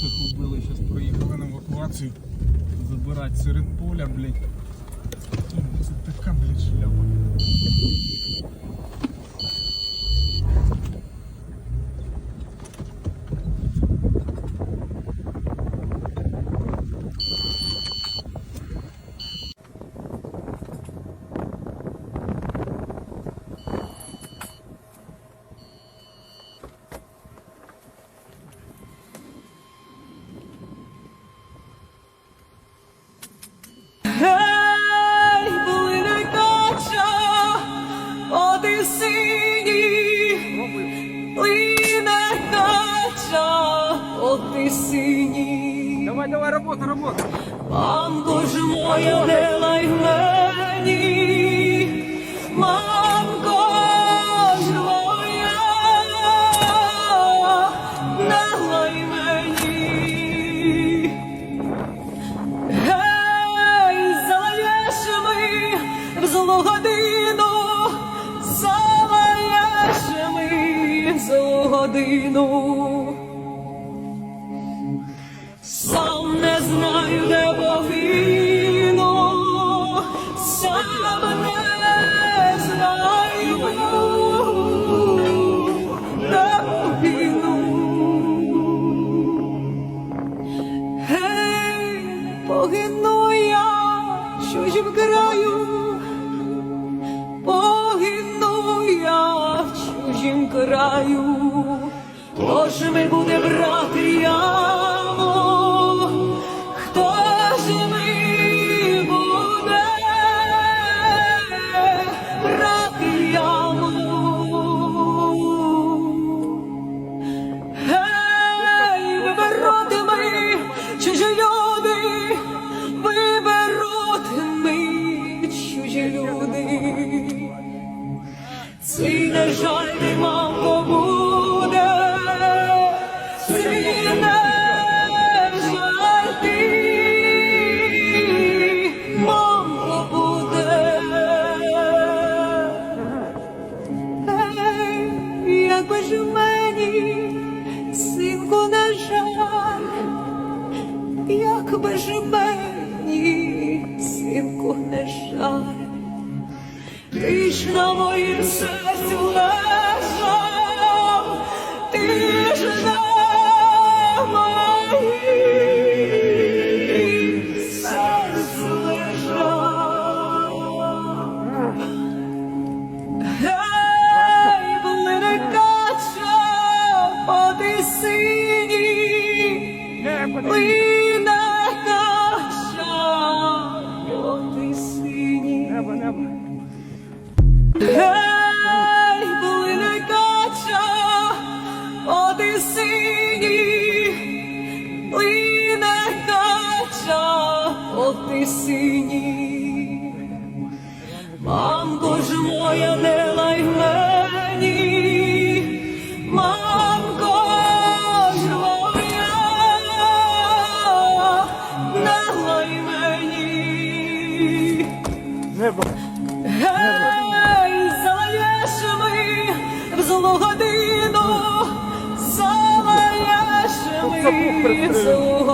зробили, зараз проїхали на евакуацію. Забирати серед поля, блядь. Це така, блядь, шляпа. Синій. Давай, давай, робота, робота. Мамко ж моя, не лай мені, мамко ж моя, не лай мені. Гей, залаєш ми в злу годину, залаєш ми в злу годину. Погину я в чужім краю, погину я в чужім краю, тож ми буде брати яму, виберуть ми, чужі люди. Цей не жаль не мамко буде, цей жаль ти, мамко буде. Ей, якби ж мені, синку, не жаль, ти ж на моїм серці лежав, води синій. Мамко ж моя, не лай мені, мамко ж моя, не лай мені. Небо. Гей, залаєш ми в злу годину, залаєш ми в злу годину.